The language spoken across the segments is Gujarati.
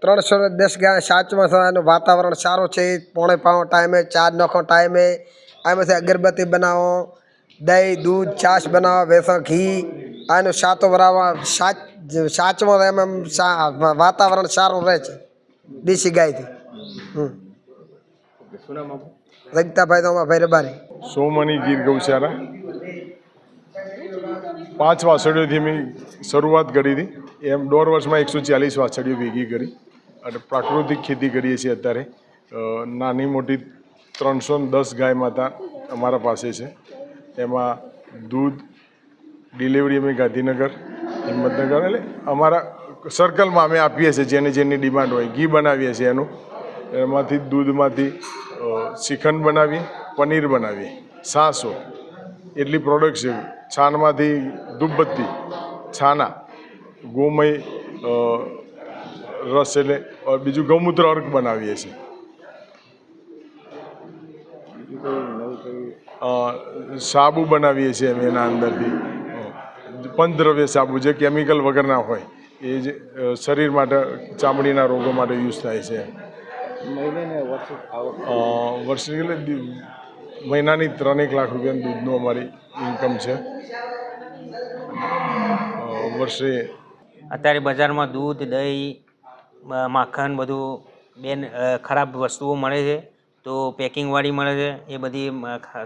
ત્રણસો ને દસ ગાય સાચમાં થવાનું એનું વાતાવરણ સારું છે. પોણે પાઉં ટાઈમે ચાર નખો ટાઈમે. આમાંથી અગરબત્તી બનાવો દહીં દૂધ છાશ બનાવો વેસણ ઘી. આનું સાતો બરાબર સાચ સાચમાં એમ એમ સા- વાતાવરણ સારું રહે છે દેશી ગાયથી. રગતાભાઈ તો અમારા ભાઈ રબારી. સોમની ગીર ગૌશાળા. પાંચ વાછડીઓથી મેં શરૂઆત કરી હતી. એમ દોઢ વર્ષમાં એકસો ચાલીસ વાછડીઓ ભેગી કરી. અને પ્રાકૃતિક ખેતી કરીએ છીએ અત્યારે. નાની મોટી ત્રણસો દસ ગાય માતા અમારા પાસે છે. એમાં દૂધ, ડિલિવરી અમે ગાંધીનગર, હિંમતનગર એટલે અમારા સર્કલમાં અમે આપીએ છીએ જેને જેની ડિમાન્ડ હોય. ઘી બનાવીએ છીએ એનું. એમાંથી દૂધમાંથી શ્રીખંડ બનાવીએ, પનીર બનાવીએ, સાસો. એટલી પ્રોડક્ટ છે. છાણમાંથી ધૂપબત્તી છાના, ગોમય રસ એટલે બીજું ગૌમૂત્ર અર્ક બનાવીએ છીએ. સાબુ બનાવીએ છીએ અમે એના અંદરથી. પંચદ્રવ્ય સાબુ જે કેમિકલ વગરના હોય એ જે શરીર માટે ચામડીના રોગો માટે યુઝ થાય છે. વર્ષે એટલે મહિનાની ત્રણેક લાખ રૂપિયાનું દૂધનું અમારી ઇન્કમ છે. વર્ષે અત્યારે બજારમાં દૂધ દહીં માખણ બધું બેન ખરાબ વસ્તુઓ મળે છે, તો પેકિંગવાળી મળે છે, એ બધી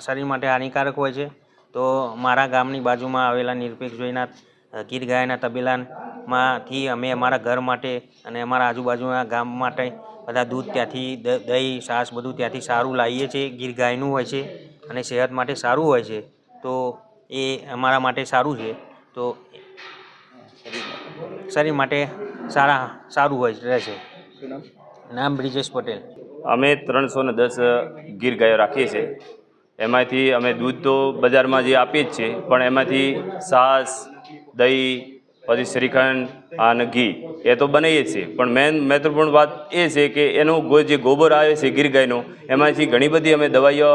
શરીર માટે હાનિકારક હોય છે. તો મારા ગામની બાજુમાં આવેલા નિરપેક્ષ જોઈના ગીર ગાયના તબેલામાંથી અમે અમારા ઘર માટે અને અમારા આજુબાજુના ગામ માટે બધા દૂધ ત્યાંથી દહીં, છાશ બધું ત્યાંથી સારું લાવીએ છીએ. ગીર ગાયનું હોય છે અને સેહત માટે સારું હોય છે. તો એ અમારા માટે સારું છે. તો શરીર માટે સારા સારું હોય છે. રહેશે નામ? બ્રિજેશ પટેલ. અમે ત્રણસો ને દસ ગીર ગાયો રાખીએ છીએ. એમાંથી અમે દૂધ તો બજારમાં જે આપીએ જ છીએ પણ એમાંથી સાસ દહીં પછી શ્રીખંડ અને ઘી એ તો બનાવીએ જ છીએ. પણ મેન મહત્વપૂર્ણ વાત એ છે કે એનું જે ગોબર આવે છે ગીર ગાયનું એમાંથી ઘણી બધી અમે દવાઈઓ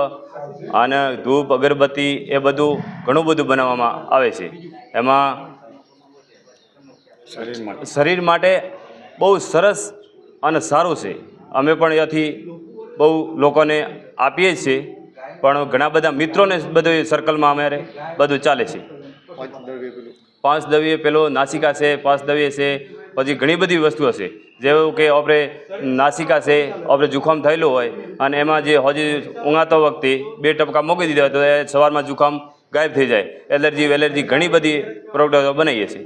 અને ધૂપ અગરબત્તી એ બધું ઘણું બધું બનાવવામાં આવે છે. એમાં શરીર માટે. બહુ સરસ અને સારું છે. અમે પણ અહીંયાથી બહુ લોકોને આપીએ છીએ. પણ ઘણા બધા મિત્રોને બધું સર્કલમાં અમારે બધું ચાલે છે. પાંચ દવીએ પેલો. નાસિકા છે પાંચ દવીએ છે પછી ઘણી બધી વસ્તુઓ છે. જેવું કે આપણે નાસિકા છે આપણે જુખામ થયેલું હોય અને એમાં જે હજી ઊંઘાતો વખતે બે ટપકા મૂકી દીધા હોય તો એ સવારમાં જુખામ ગાયબ થઈ જાય. એલર્જી વેલર્જી ઘણી બધી પ્રોડક્ટો બનાવીએ છીએ.